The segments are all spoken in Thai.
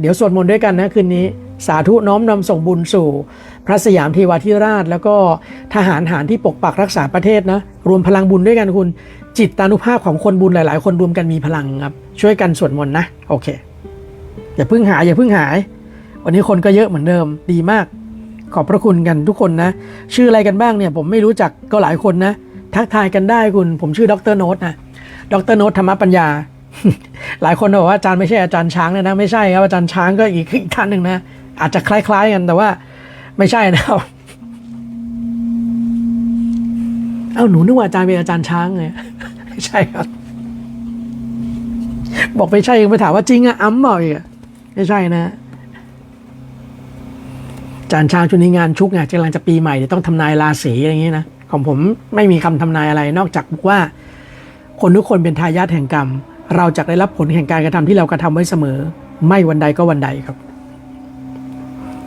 เดี๋ยวสวดมนต์ด้วยกันนะคืนนี้สาธุน้อมนำส่งบุญสู่ พระสยามเทวาธิราช แล้วก็ทหารหารที่ปกปักรักษาประเทศนะรวมพลังบุญด้วยกันคุณ จิตตานุภาพของคนบุญหลาย ๆ คนรวมกันมีพลังครับ ช่วยกันสวดมนต์นะ โอเค อย่าพิ่งหายอย่าพิ่งหาย วันนี้คนก็เยอะเหมือนเดิมดีมาก ขอบพระคุณกันทุกคนนะ ชื่ออะไรกันบ้างเนี่ยผมไม่รู้จักก็หลายคนนะ ทักทายกันได้คุณ ผมชื่อดรโน้ตนะดรโน้ตธรรมปัญญา หลายคนบอกว่าอาจารย์ไม่ใช่อาจารย์ช้างเลยนะ ไม่ใช่ครับอาจารย์ช้างก็อีกอีกท่านหนึ่งนะ อาจจะคล้าย ๆ กันแต่ว่าไม่ใช่นะครับเอ้าหนูนึกว่าอาจารย์เป็นอาจารย์ช้างไงไม่ใช่ครับ บอกไม่ใช่ยังไปถามว่าจริงอะอ้ำเปล่าอีกไม่ใช่นะอาจารย์ช้างช่วงนี้งานชุกไงกำลังจะปีใหม่เดี๋ยวต้องทำนายราศีอะไรอย่างนี้นะ ของผมไม่มีคำทำนายอะไร นอกจากว่า คนทุกคนเป็นทายาทแห่งกรรม เราจะได้รับผลแห่งการกระทำที่เรากระทำไว้เสมอ ไม่วันใดก็วันใดครับ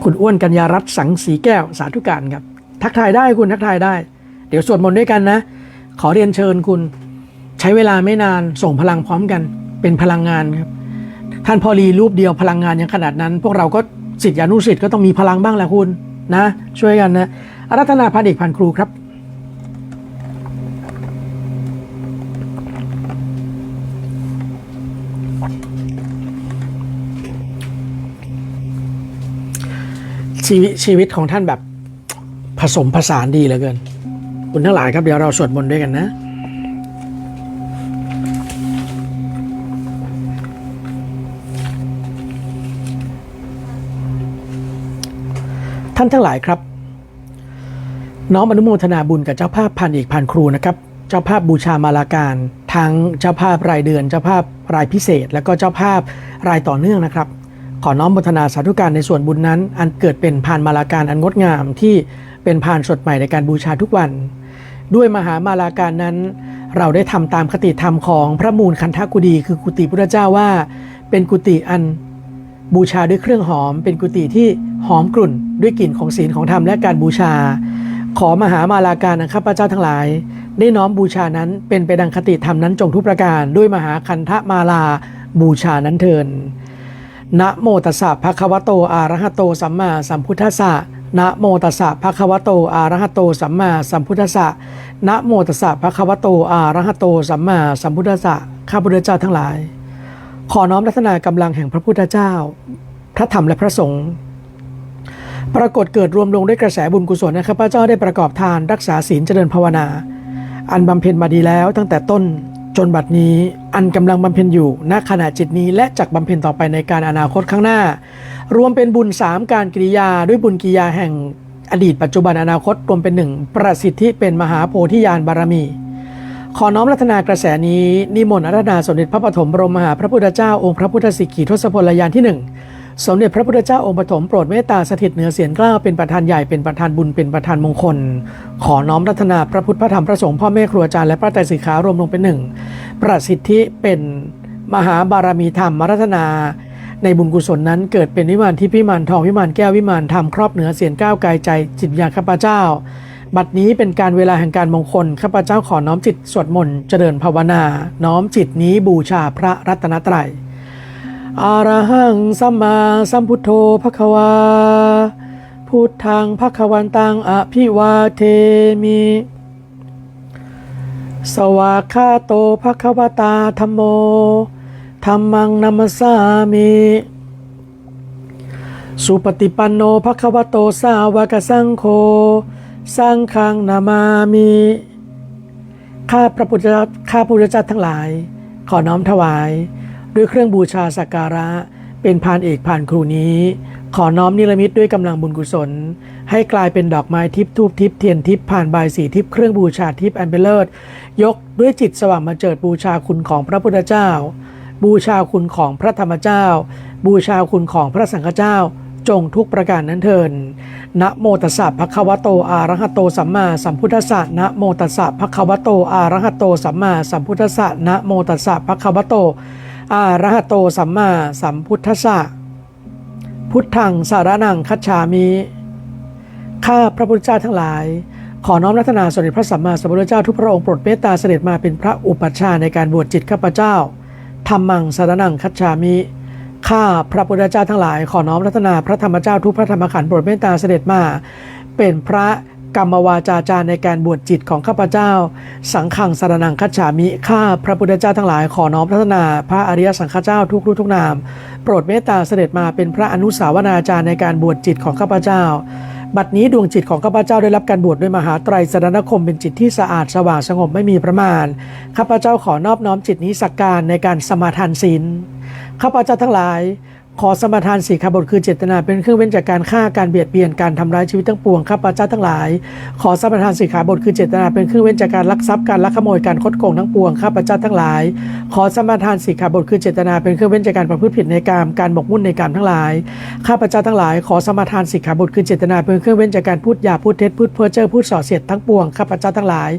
คุณอ้วนกัญญารัตน์สังสีแก้วสาธุการครับ ทักทายได้คุณทักทายได้ เดี๋ยวสวดมนต์ด้วยกันนะ ขอเรียนเชิญคุณ ใช้เวลาไม่นานส่งพลังพร้อมกัน เป็นพลังงานครับ ท่านพอรีรูปเดียวพลังงานอย่างขนาดนั้น พวกเราก็สิทธิอนุสิทธิ์ก็ต้องมีพลังบ้างแหละคุณนะ ช่วยกันนะอารัตนาพันเอกพันครูครับ ชีวิตชีวิตของท่านแบบผสมผสานดีเหลือเกิน คุณทั้งหลายครับเดี๋ยวเราสวดมนต์ด้วยกันนะท่านทั้งหลายครับ น้อมอนุโมทนาบุญกับเจ้าภาพพันเอกพันครูนะครับ เจ้าภาพบูชามาลาการ ทั้งเจ้าภาพรายเดือน เจ้าภาพรายพิเศษ แล้วก็เจ้าภาพรายต่อเนื่องนะครับ ขอน้อมโมทนาสาธุการในส่วนบุญนั้น อันเกิดเป็นพานมาลาการอันงดงามที่เป็นพานสดใหม่ในการบูชาทุกวัน ด้วยมหามาลาการนั้น เราได้ทำตามคติธรรมของพระมูลคันธกุฎีคือกุฏิพุทธเจ้าว่า เป็นกุฏิอันบูชาด้วยเครื่องหอม เป็นกุฏิที่หอมกลุ่น ด้วยกลิ่นของศีลของธรรมและการบูชา ขอมหามาลาการอันข้าพระเจ้าทั้งหลาย ได้น้อมบูชานั้นเป็นไปดังคติธรรมนั้นจงทุกประการ ด้วยมหาคันธมาลาบูชานั้นเทิน นะโมตัสสะภะคะวะโตอะระหะโตสัมมาสัมพุทธัสสะนะโมตัสสะภะคะวะโตอะระหะโตสัมมาสัมพุทธัสสะนะโมตัสสะภะคะวะโตอะระหะโตสัมมาสัมพุทธัสสะข้าพุทธเจ้าทั้งหลาย ขอน้อมรัตนากำลังแห่งพระพุทธเจ้า พระธรรมและพระสงฆ์ปรากฏเกิดรวมลงด้วยกระแสบุญกุศลนะครับพระเจ้าได้ประกอบทานรักษาศีลเจริญภาวนา อันบำเพ็ญมาดีแล้วตั้งแต่ต้น จนบัดนี้อันกำลังบำเพ็ญอยู่ณขณะจิตนี้และจักบำเพ็ญต่อไปในการอนาคตข้างหน้า รวมเป็นบุญ 3 การกิริยา ด้วยบุญกิริยาแห่งอดีตปัจจุบันอนาคตรวมเป็นหนึ่งประสิทธิเป็นมหาโพธิญาณบารมี ขอน้อมรัตนากระแสนี้ นิมนต์อาราธนาสมเด็จพระปฐมบรมมหาพระพุทธเจ้าองค์พระพุทธสิกขีทศพลยานที่หนึ่ง สมเด็จพระพุทธเจ้าองค์ปฐมโปรดเมตตาสถิตเหนือเสียงกล้าเป็นประธานใหญ่เป็นประธานบุญเป็นประธานมงคล ขอน้อมรัตนาพระพุทธพระธรรมพระสงฆ์พ่อแม่ครูอาจารย์และพระไตรสิกขารวมลงเป็นหนึ่งประสิทธิเป็นมหาบารมีธรรมรัตนาในบุญกุศลนั้นเกิดเป็นวิมานที่พิมานทองวิมานแก้ววิมานธรรมครอบเหนือเสียงก้าวกายใจจิตญาณข้าพเจ้า บัดนี้เป็นการเวลาแห่งการมงคลข้าพเจ้าขอน้อมจิตสวดมนต์เจริญภาวนา น้อมจิตนี้บูชาพระรัตนตรัย อารหังสัมมาสัมพุทโธภควา พุทธังภควันตังอภิวาเทมิ สวากขาโตภควตาธรรมโมธรรมังนัมสามิสุปฏิปันโนภควโตสาวกสังโฆสังฆังนามามิข้าพระพุทธเจ้าข้าพระพุทธเจ้าทั้งหลาย ขอน้อมถวาย ด้วยเครื่องบูชาสักการะ เป็นพานเอกพานครูนี้ ขอน้อมนิรมิตด้วยกำลังบุญกุศล ให้กลายเป็นดอกไม้ทิพย์ทูบทิพย์เทียนทิพย์ผ่านบายสีทิพย์เครื่องบูชาทิพย์อันเป็นเลิศยกด้วยจิตสว่างมาเจิดบูชาคุณของพระพุทธเจ้า บูชาคุณของพระธรรมเจ้า บูชาคุณของพระสังฆเจ้าจงทุกประการนั้นเทินนะโมตัสสะภะคะวะโตอะระหะโตสัมมาสัมพุทธัสสะนะโมตัสสะภะคะวะโตอะระหะโตสัมมาสัมพุทธัสสะนะโมตัสสะภะคะวะโต อะระหะโตสัมมาสัมพุทธัสสะพุทธังสารนังคัจฉามิข้าพระพุทธเจ้าทั้งหลาย ขอน้อมรัตนาสมเด็จพระสัมมาสัมพุทธเจ้าทุกพระองค์โปรดเมตตาเสด็จมาเป็นพระอุปัชฌาย์ในการบวชจิตข้าพเจ้าธรรมังสารนังคัจฉามิข้าพระพุทธเจ้าทั้งหลาย ขอน้อมรัตนาพระธรรมเจ้าทุกพระธรรมขันธ์โปรดเมตตาเสด็จมา เป็นพระ กรรมวาจาจารในการบวชจิตของข้าพเจ้า สังขังสารนังคัจฉามิข้าพระพุทธเจ้าทั้งหลายขอน้อมรัตนา พระอริยสังฆเจ้าทุกรูปทุกนาม โปรดเมตตาเสด็จมาเป็นพระอนุสาวนาจารในการบวชจิตของข้าพเจ้า บัดนี้ดวงจิตของข้าพเจ้าได้รับการบวชด้วยมหาไตรสรณคมเป็นจิตที่สะอาดสว่างสงบไม่มีประมาณข้าพเจ้าขอนอบน้อมจิตนี้สักการในการสมาทานศีลข้าพเจ้าทั้งหลาย ขอสมทานสีขาบทคือเจตนา เป็นเครื่องเว้นจากการฆ่าการเบียดเบียนการทำร้ายชีวิตทั้งปวงข้าพเจ้าทั้งหลาย ขอสมทานสีขาบทคือเจตนา เป็นเครื่องเว้นจากการลักทรัพย์การลักขโมยการคดโกงทั้งปวงข้าพเจ้าทั้งหลาย ขอสมทานสีขาบทคือเจตนา เป็นเครื่องเว้นจากการประพฤติผิดในกามการหมกมุ่นในกามทั้งหลายข้าพเจ้าทั้งหลาย ขอสมทานสิกขาบทคือเจตนาเป็นเครื่องเว้นจากการพูดหยาพูดเท็จพูดเพ้อเจ้อพูดส่อเสียดทั้งปวงข้าพเจ้าทั้งหลาย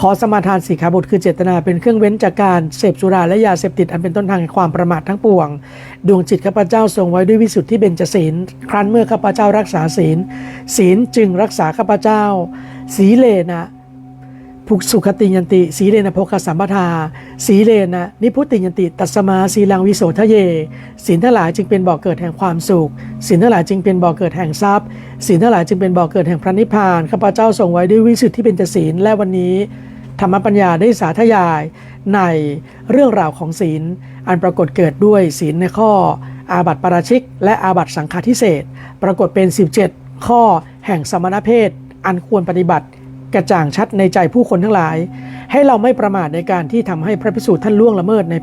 ขอสมทานสิกขาบทคือเจตนา เป็นเครื่องเว้นจากการเสพสุราและยาเสพติดอันเป็นต้นทางแห่งความประมาททั้งปวง ดวงจิตข้าพเจ้าทรงไว้ด้วยวิสุทธิเบญจศีล ครั้นเมื่อข้าพเจ้ารักษาศีล ศีลจึงรักษาข้าพเจ้า สีเลนะภุสุขติยันติ สีเลนะโภคสัมปทา สีเลนะนิพุติยันติ ตัสมาสีลังวิโสทะเยศีลทั้งหลายจึงเป็นบ่อกเกิดแห่งความสุขศีลทั้งหลายจึงเป็นบ่อกเกิดแห่งทรัพย์ศีลทั้งหลายจึงเป็นบ่อกเกิดแห่งพระนิพพานข้าพเจ้าทรงไว้ด้วยวิสุทธิเบญจศีลและวันนี้ธรรมปัญญาได้สาธยายในเรื่องราวของศีล อันปรากฏเกิดด้วยศีลในข้อ อาบัติปาราชิก และอาบัติสังฆาทิเศษปรากฏเป็น 17 ข้อแห่งสมณเพศ อันควรปฏิบัติ กระจ่างชัดในใจผู้คนทั้งหลาย ให้เราไม่ประมาทในการที่ทำให้พระพิสูจน์ท่านล่วงละเมิดใน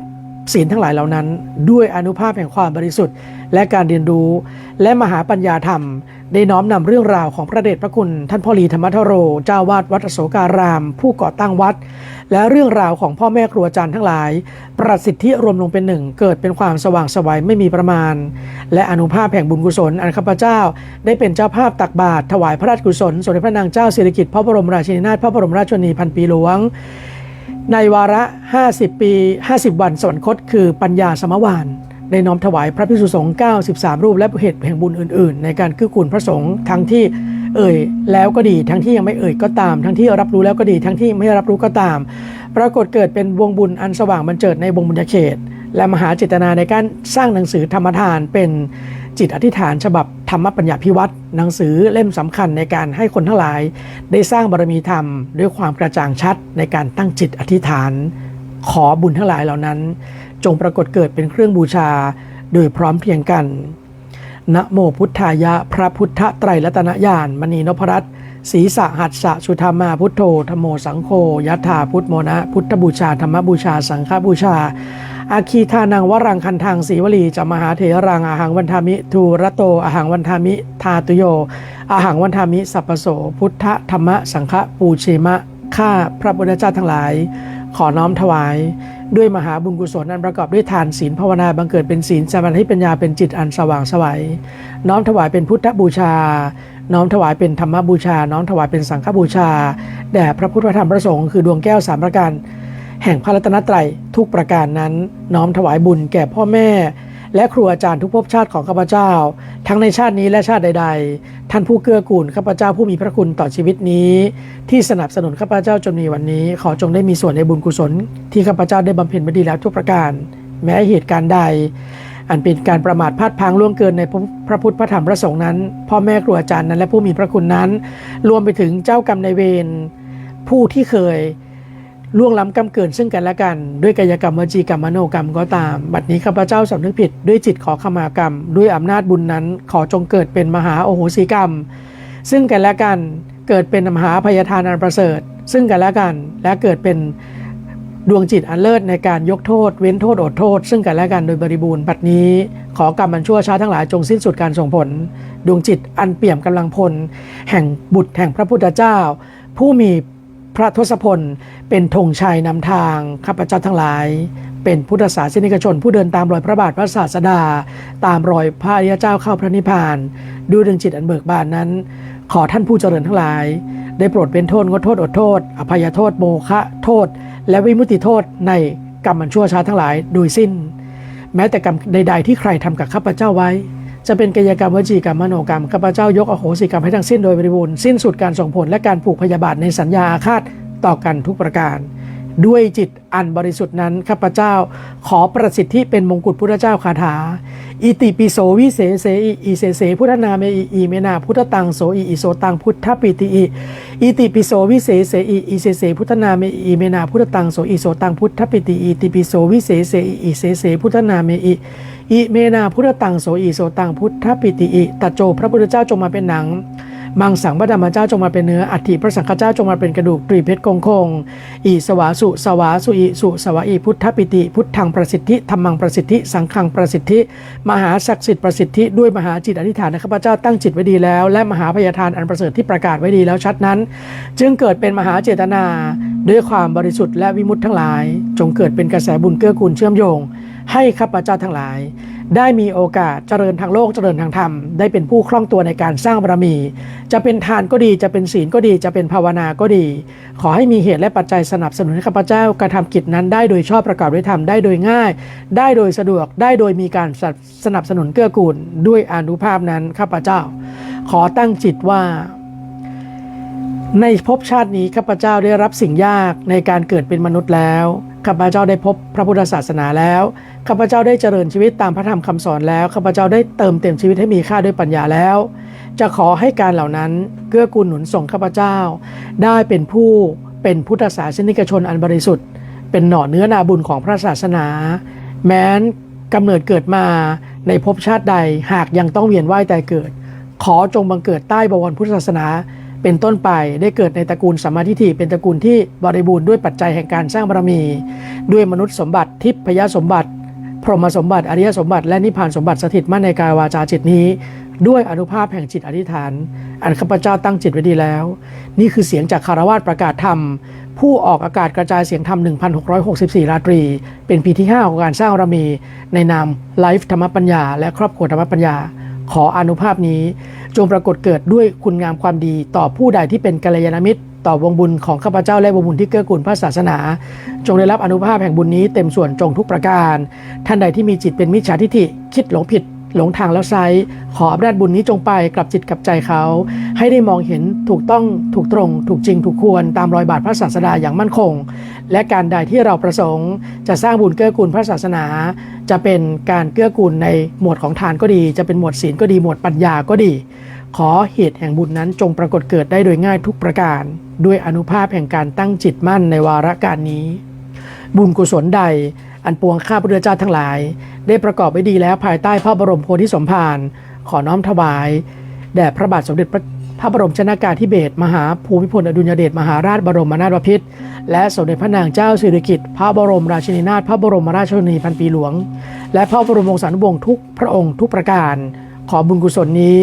ศีลทั้งหลายเหล่านั้น ด้วยอนุภาพแห่งความบริสุทธิ์ และการเรียนรู้ และมหาปัญญาธรรม ได้น้อมนำเรื่องราวของพระเดชพระคุณ ท่านพ่อลีธรรมทโร เจ้าวาดวัดอโศการาม ผู้ก่อตั้งวัด และเรื่องราวของพ่อแม่ครูอาจารย์ทั้งหลาย ประสิทธิรวมลงเป็นหนึ่ง เกิดเป็นความสว่างสวัยไม่มีประมาณ และอนุภาพแห่งบุญกุศลอันข้าพเจ้า ได้เป็นเจ้าภาพตักบาตรถวายพระราชกุศลสมเด็จพระนางเจ้าสิริกิติ์พระบรมราชินีนาถพระบรมราชชนนีพันปีหลวง ในวาระ 50 ปี 50 วันสวรรคต คือปัญญาสมวานได้น้อมถวายพระพิสุสงฆ์93 รูป และเหตุแห่งบุญอื่น ๆ ในการคือกุลพระสงฆ์ทั้งที่เอ่ยแล้วก็ดีทั้งที่ยังไม่เอ่ยก็ตาม ทั้งที่รับรู้แล้วก็ดีทั้งที่ไม่รับรู้ก็ตาม ปรากฏเกิดเป็นวงบุญอันสว่างบันเจิดในวงบุญเขต และมหาเจตนาในการสร้างหนังสือธรรมทานเป็น จิตอธิษฐานฉบับธรรมปัญญาพิวัตรหนังสือเล่มสำคัญในการให้คนทั้งหลาย ได้สร้างบารมีธรรม ด้วยความกระจ่างชัดในการตั้งจิตอธิษฐาน ขอบุญทั้งหลายเหล่านั้น จงปรากฏเกิดเป็นเครื่องบูชา โดยพร้อมเพียงกันนะโมพุทธายะ พระพุทธไตรรัตนญาณมณีนพรัตน์ศีสะหัสสะสุธรรมาพุทโธธโมสังโฆยัตถาพุทโมนะ พุทธบูชาธรรมบูชาสังฆบูชา อาคีทานังวรังคันทางสีวลีจะมหาเถรังอาหังวันทามิทูระโตอาหังวันทามิทาตุโยอาหังวันทามิสัพพโส พุทธธรรมสังฆปูเชมะข้าพระพุทธเจ้าทั้งหลาย ขอน้อมถวาย ด้วยมหาบุญกุศลอันประกอบด้วยทานศีลภาวนาบังเกิดเป็นศีลสมาธิปัญญาเป็นจิตอันสว่างสวัย น้อมถวายเป็นพุทธบูชา น้อมถวายเป็นธรรมบูชา น้อมถวายเป็นสังฆบูชา แด่พระพุทธธรรมพระสงฆ์คือดวงแก้วสามประการ แห่งพระรัตนตรัยทุกประการนั้น น้อมถวายบุญแก่พ่อแม่ และครูอาจารย์ทุกภพชาติของข้าพเจ้า ทั้งในชาตินี้และชาติใด ๆ ท่านผู้เกื้อกูลข้าพเจ้าผู้มีพระคุณต่อชีวิตนี้ ที่สนับสนุนข้าพเจ้าจนมีวันนี้ ขอจงได้มีส่วนในบุญกุศล ที่ข้าพเจ้าได้บำเพ็ญมาดีแล้วทุกประการ แม้เหตุการณ์ใดอันเป็นการประมาทพลาดพังล่วงเกินในพระพุทธพระธรรมพระสงฆ์นั้น พ่อแม่ครูอาจารย์นั้นและผู้มีพระคุณนั้น รวมไปถึงเจ้ากรรมนายเวรผู้ที่เคย ล่วงล้ำกำเกินซึ่งกันและกัน ด้วยกายกรรมวจีกรรมมโนกรรมก็ตาม บัดนี้ข้าพเจ้าสำนึกผิดด้วยจิตขอขมากรรม ด้วยอำนาจบุญนั้นขอจงเกิดเป็นมหาโอโหสิกรรม ซึ่งกันและกันเกิดเป็นมหาพยาทานอันประเสริฐ ซึ่งกันและกันและเกิดเป็นดวงจิตอันเลิศในการยกโทษ เว้นโทษอดโทษ ซึ่งกันและกันโดยบริบูรณ์บัดนี้ ขอกรรมมันชั่วช้าทั้งหลายจงสิ้นสุดการส่งผล ดวงจิตอันเปี่ยมกำลังพล แห่งบุตรแห่งพระพุทธเจ้า ผู้มี พระทศพล เป็นธงชัยนำทางข้าพเจ้าทั้งหลาย เป็นพุทธศาสนิกชน ผู้เดินตามรอยพระบาทพระศาสดา ตามรอยพระอริยเจ้าเข้าพระนิพพาน ด้วยดวงจิตอันเบิกบานนั้น ขอท่านผู้เจริญทั้งหลาย ได้โปรดเป็นโทษงดโทษอดโทษ อภัยโทษโมฆะโทษ และวิมุติโทษในกรรมมันชั่วช้าทั้งหลายโดยสิ้น แม้แต่กรรมใด ๆ ที่ใครทำกับข้าพเจ้าไว้ จะเป็นกายกรรมวจีกรรมมโนกรรมข้าพเจ้ายกอโหสิกรรมให้ทั้งสิ้นโดยบริบูรณ์สิ้นสุดการส่งผลและการผูกพยาบาทในสัญญาอาฆาตต่อกันทุกประการ ด้วยจิตอันบริสุทธิ์นั้นข้าพเจ้าขอประสิทธิเป็นมงกุฎพุทธเจ้าคาถา อิติปิโสวิเศษเสอิอิเสเสพุทธนาเมอิอิเมนาพุทธตังโสอิอิโสตังพุทธปิติอิอิติปิโสวิเศษเสอิอิเสเสพุทธนาเมอิอิเมนาพุทธตังโสอิโสตังพุทธปิติอิติปิโสวิเศษเสอิอิเสเสพุทธนาเมอิ อิเมนาพุทธตังโสอิโสตังพุทธปิติอิตัจโจพระพุทธเจ้าจงมาเป็นหนัง มังสังพระธรรมเจ้าจงมาเป็นเนื้อ อัฐิพระสังฆเจ้าจงมาเป็นกระดูกตรีเพชรคงคงอีสวาสุสวาสุอิสุสวาอีพุทธปิติ พุทธังประสิทธิธรรมังประสิทธิ สังฆังประสิทธิ มหาศักดิ์สิทธิ์ประสิทธิด้วยมหาจิตอธิษฐานนะข้าพเจ้าตั้งจิตไว้ดีแล้วและมหาพยาทานอันประเสริฐที่ประกาศไว้ดีแล้วชัดนั้น จึงเกิดเป็นมหาเจตนา ด้วยความบริสุทธิ์และวิมุตติทั้งหลาย จงเกิดเป็นกระแสบุญเกื้อกูลเชื่อมโยง ให้ข้าพเจ้าทั้งหลาย ได้มีโอกาสเจริญทางโลกเจริญทางธรรม ได้เป็นผู้คล่องตัวในการสร้างบารมี จะเป็นทานก็ดีจะเป็นศีลก็ดีจะเป็นภาวนาก็ดี ขอให้มีเหตุและปัจจัยสนับสนุนให้ข้าพเจ้ากระทำกิจนั้นได้โดยชอบประกอบด้วยธรรมได้โดยง่าย ได้โดยสะดวกได้โดยมีการสนับสนุนเกื้อกูลด้วยอานุภาพนั้นข้าพเจ้า ขอตั้งจิตว่าในภพชาตินี้ข้าพเจ้าได้รับสิ่งยากในการเกิดเป็นมนุษย์แล้วข้าพเจ้าได้พบพระพุทธศาสนาแล้ว ข้าพเจ้าได้เจริญชีวิตตามพระธรรมคำสอนแล้วข้าพเจ้าได้เติมเต็มชีวิตให้มีค่าด้วยปัญญาแล้ว จะขอให้การเหล่านั้นเกื้อกูลหนุนส่งข้าพเจ้า ได้เป็นผู้เป็นพุทธศาสนิกชนอันบริสุทธิ์ เป็นหน่อเนื้อนาบุญของพระศาสนา แม้นกำเนิดเกิดมาในภพชาติใดหากยังต้องเวียนว่ายแต่เกิด ขอจงบังเกิดใต้บวรพุทธศาสนา เป็นต้นไปได้เกิดในตระกูลสมาทิฏฐิเป็นตระกูลที่บริบูรณ์ด้วยปัจจัยแห่งการสร้างบารมี ด้วยมนุษย์สมบัติทิพยสมบัติ พรหมสมบัติอริยสมบัติและนิพพานสมบัติสถิตมั่นในกายวาจาจิตนี้ ด้วยอนุภาพแห่งจิตอธิษฐาน อันข้าพเจ้าตั้งจิตไว้ดีแล้ว นี่คือเสียงจากคารวาสประกาศธรรม ผู้ออกอากาศกระจายเสียงธรรม 1,664 ราตรี เป็นปีที่ 5 ของการสร้างบารมี ในนามไลฟ์ธรรมปัญญา และครอบครัวธรรมปัญญา ขออนุภาพนี้ จงปรากฏเกิดด้วยคุณงามความดีต่อผู้ใดที่เป็นกัลยาณมิตร ต่อวงบุญของข้าพเจ้าและวงบุญที่เกื้อกูลพระศาสนา จงได้รับอนุภาพแห่งบุญนี้เต็มส่วนจงทุกประการ ท่านใดที่มีจิตเป็นมิจฉาทิฏฐิคิดหลงผิดหลงทางแล้วไซร้ขออำนาจบุญนี้จงไปกลับจิตกลับใจเขา ให้ได้มองเห็นถูกต้องถูกตรง ถูกจริงถูกควรตามรอยบาทพระศาสดาอย่างมั่นคง และการใดที่เราประสงค์จะสร้างบุญเกื้อกูลพระศาสนา จะเป็นการเกื้อกูลในหมวดของทานก็ดี จะเป็นหมวดศีลก็ดีหมวดปัญญาก็ดี ขอเหตุแห่งบุญนั้นจงปรากฏเกิดได้โดยง่ายทุกประการ ด้วยอนุภาพแห่งการตั้งจิตมั่นในวาระการนี้ บุญกุศลใดอันปวงข้าพระเจ้าทั้งหลาย ได้ประกอบไว้ดีแล้วภายใต้พระบรมโพธิสมภารขอน้อมถวายแด่พระบาทสมเด็จพระพระบรมชนากาธิเบศรมหาภูมิพลอดุลยเดชมหาราชบรมนาถบพิตรและสมเด็จพระนางเจ้าสิริกิติ์พระบรมราชินีนาถพระบรมราชชนนีพันปีหลวง และพระบรมวงศานุวงศ์ทุกพระองค์ทุกประการ ขอบุญกุศลนี้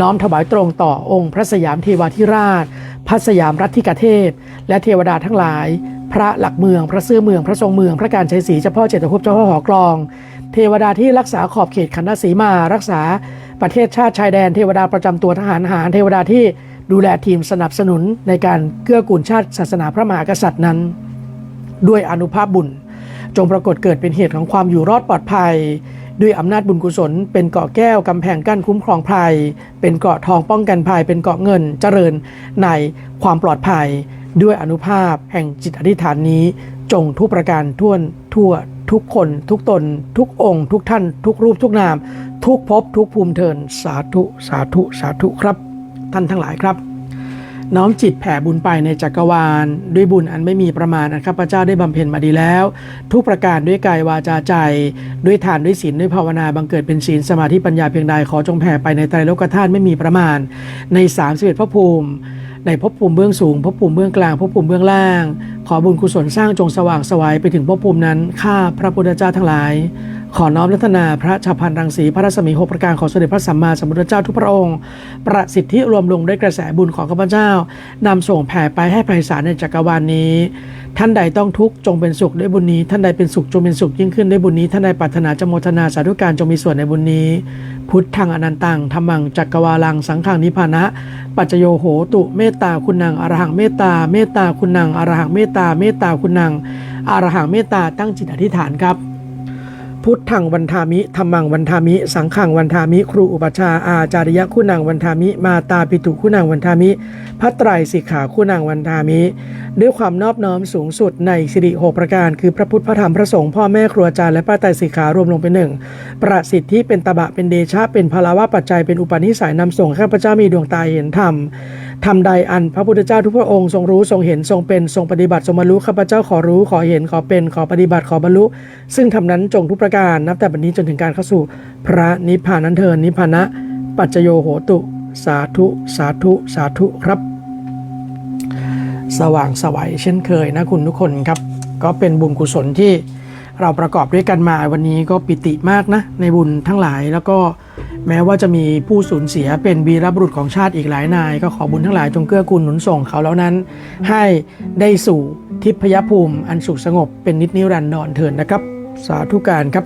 น้อมถวายตรงต่อองค์พระสยามเทวาธิราช พระสยามรัตธิกเทพ และเทวดาทั้งหลาย พระหลักเมือง พระเสื้อเมือง พระทรงเมือง พระการชัยศรีเจ้าพ่อเจตภพเจ้าพ่อหอกลอง เทวดาที่รักษาขอบเขตขันธสีมา รักษาประเทศชาติชายแดน เทวดาประจำตัวทหารหาร เทวดาที่ดูแลทีมสนับสนุนในการเกื้อกูลชาติศาสนาพระมหากษัตริย์นั้น ด้วยอนุภาพบุญ จงปรากฏเกิดเป็นเหตุของความอยู่รอดปลอดภัย ด้วยอำนาจบุญกุศล เป็นเกาะแก้วกำแพงกั้นคุ้มครองภัย เป็นเกาะทองป้องกันภัย เป็นเกาะเงินเจริญในความปลอดภัย ด้วยอนุภาพแห่งจิตอธิษฐานนี้ จงทุกประการท่วนทั่วทุกคนทุกตน ทุกองค์ ทุกท่าน ทุกรูปทุกนาม ทุกภพทุกภูมิเทินสาธุสาธุสาธุครับ ท่านทั้งหลายครับ น้อมจิตแผ่บุญไปในจักรวาล ด้วยบุญอันไม่มีประมาณอันข้าพเจ้าได้บำเพ็ญมาดีแล้ว ทุกประการด้วยกายวาจาใจ ด้วยทานด้วยศีลด้วยภาวนาบังเกิดเป็นศีลสมาธิปัญญาเพียงใดขอจงแผ่ไปในไตรโลกธาตุไม่มีประมาณ ใน3ามสิบเอ็ดพระภูมิในภพภูมิเบื้องสูงภพภูมิเบื้องกลางภพภูมิเบื้องล่าง ขอบุญกุศลสร้างจงสว่างสวัยไปถึงภพภูมินั้นข้าพระพุทธเจ้าทั้งหลาย ขอน้อมรัตนาพระชาพันรังสีพระรัศมีหกประการของสมเด็จพระสัมมาสัมพุทธเจ้าทุกพระองค์ ประสิทธิรวมลงด้วยกระแสบุญของข้าพเจ้านำส่งแผ่ไปให้ไพศาลในจักรวาลนี้ ท่านใดต้องทุกข์จงเป็นสุขด้วยบุญนี้ ท่านใดเป็นสุขจงเป็นสุขยิ่งขึ้นด้วยบุญนี้ ท่านใดปรารถนาจะโมทนาสาธุการจงมีส่วนในบุญนี้ พุทธังอนันตังธรรมังจักรวาลังสังขังนิพพานะ ปัจโยโหตุเมตตาคุณนังอรหังเมตตาเมตตาคุณนังอรหังเมตตาเมตตาคุณนังอรหังเมตตาตั้งจิตอธิษฐานครับ พุทธังวันทามิธรรมังวันทามิ สังขังวันทามิ ครูอุปชาอาจาริยะคุณังวันทามิ มาตาปิตุคุณังวันทามิ พระไตรสิกขาคุณังวันทามิ ด้วยความนอบน้อมสูงสุดในสิริหกประการ คือพระพุทธพระธรรมพระสงฆ์พ่อแม่ครูอาจารย์และพระไตรสิกขารวมลงเป็นหนึ่งประสิทธิเป็นตบะเป็นเดชะเป็นพลาวะปัจจัยเป็นอุปนิสัยนำส่งข้าพเจ้ามีดวงตาเห็นธรรม ทำใดอันพระพุทธเจ้าทุกพระองค์ทรงรู้ทรงเห็นทรงเป็นทรงปฏิบัติทรงบรรลุข้าพเจ้าขอรู้ขอเห็นขอเป็นขอปฏิบัติขอบรรลุ ซึ่งทำนั้นจงทุกประการนับแต่บัดนี้จนถึงการเข้าสู่ พระนิพพานนั้นเทินนิพพานะ ปัจจโยโหตุ สาธุ สาธุสาธุครับ สว่างสวัยเช่นเคยนะคุณทุกคนครับ ก็เป็นบุญกุศลที่เราประกอบด้วยกันมาวันนี้ก็ปิติมากนะในบุญทั้งหลายแล้วก็ แม้ว่าจะมีผู้สูญเสียเป็นวีรบุรุษของชาติอีกหลายนาย ก็ขอบุญทั้งหลายจงเกื้อกูลหนุนส่งเขาแล้วนั้น ให้ได้สู่ทิพยภูมิอันสุขสงบเป็นนิจนิรันดรเถิดนะครับ สาธุการครับ